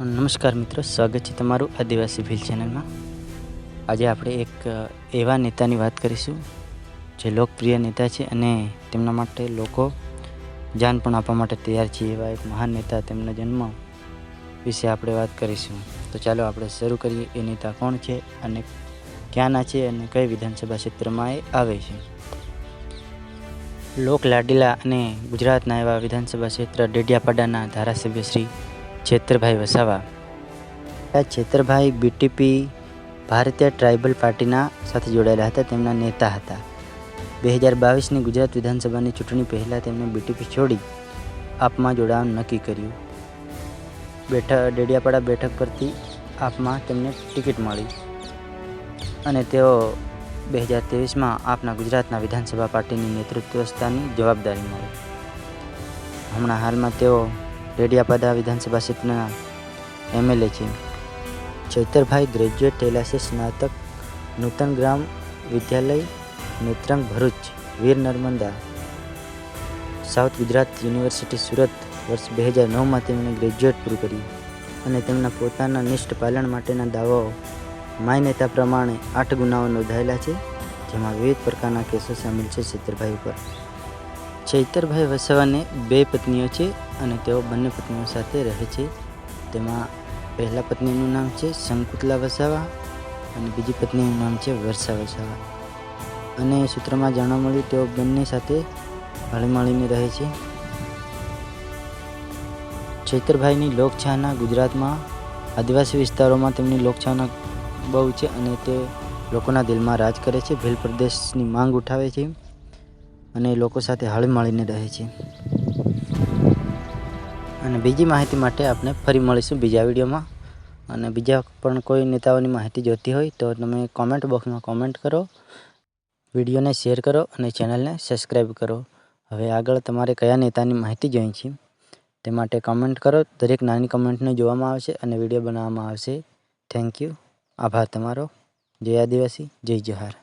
નમસ્કાર મિત્રો, સ્વાગત છે તમારું આદિવાસી ભીલ ચેનલમાં. આજે આપણે એક એવા નેતાની વાત કરીશું, જે લોકપ્રિય નેતા છે અને તેમના માટે લોકો જાન પણ આપવા માટે તૈયાર છે એવા એક મહાન નેતા તેમના જન્મ વિશે આપણે વાત કરીશું. તો ચાલો આપણે શરૂ કરીએ, એ નેતા કોણ છે અને ક્યાંના છે અને કઈ વિધાનસભા ક્ષેત્રમાં એ આવે છે. લોક લાડીલા અને ગુજરાતના એવા વિધાનસભા ક્ષેત્ર ડેડિયાપાડાના ધારાસભ્ય શ્રી છેતરભાઈ વસાવા. આ છેતરભાઈ બીટીપી ભારતીય ટ્રાઇબલ પાર્ટીના સાથે જોડાયેલા હતા, તેમના નેતા હતા. બે હજાર બાવીસની ગુજરાત વિધાનસભાની ચૂંટણી પહેલાં તેમણે બીટીપી છોડી આપમાં જોડાવાનું નક્કી કર્યું. બેઠક ડેડિયાપાડા બેઠક પરથી આપમાં તેમને ટિકિટ મળી અને તેઓ બે હજાર ત્રેવીસમાં આપના ગુજરાતના વિધાનસભા પાર્ટીની નેતૃત્વ સ્થાનની જવાબદારી મળી. હમણાં હાલમાં તેઓ ડેડિયાપાડા વિધાનસભા સીટના એમએલએ છે. ચૈતરભાઈ ગ્રેજ્યુએટ થયેલા છે સ્નાતક નૂતન ગ્રામ વિદ્યાલય નેત્રંગ ભરૂચ, વીર નર્મદા. સાઉથ ગુજરાત યુનિવર્સિટી સુરત વર્ષ બે હજાર નવમાં તેમણે ગ્રેજ્યુએટ પૂરું કર્યું અને તેમના પોતાના નિષ્ઠ પાલન માટેના દાવાઓ માય નેતા પ્રમાણે આઠ ગુનાઓ નોંધાયેલા છે, જેમાં વિવિધ પ્રકારના કેસો સામેલ છે ચૈતરભાઈ ઉપર. ચૈતરભાઈ વસાવાને બે પત્નીઓ છે અને તેઓ બંને પત્નીઓ સાથે રહે છે. તેમાં પહેલા પત્નીનું નામ છે શંકુતલા વસાવા અને બીજી પત્નીનું નામ છે વર્ષા વસાવા. અને સૂત્રમાં જાણવા મળ્યું તેઓ બંને સાથે હળીમળીને રહે છે. ચૈતરભાઈની લોકછાના ગુજરાતમાં આદિવાસી વિસ્તારોમાં તેમની લોકછાના બહુ છે અને તે લોકોના દિલમાં રાજ કરે છે, ભીલ પ્રદેશની માંગ ઉઠાવે છે અને લોકો સાથે હળીમળીને રહે છે. અને બીજી માહિતી માટે આપણે ફરી મળીશું બીજા વિડીયોમાં. અને બીજા પણ કોઈ નેતાઓની માહિતી જોઈતી હોય તો તમે કોમેન્ટ બોક્સમાં કોમેન્ટ કરો, વિડીયોને શેર કરો અને ચેનલને સબસ્ક્રાઈબ કરો. હવે આગળ તમારે કયા નેતાની માહિતી જોઈએ છે તે માટે કમેન્ટ કરો. દરેક નાની કમેન્ટને જોવામાં આવશે અને વીડિયો બનાવવામાં આવશે. થેન્ક યુ આભાર તમારો. જય આદિવાસી, જય જોહાર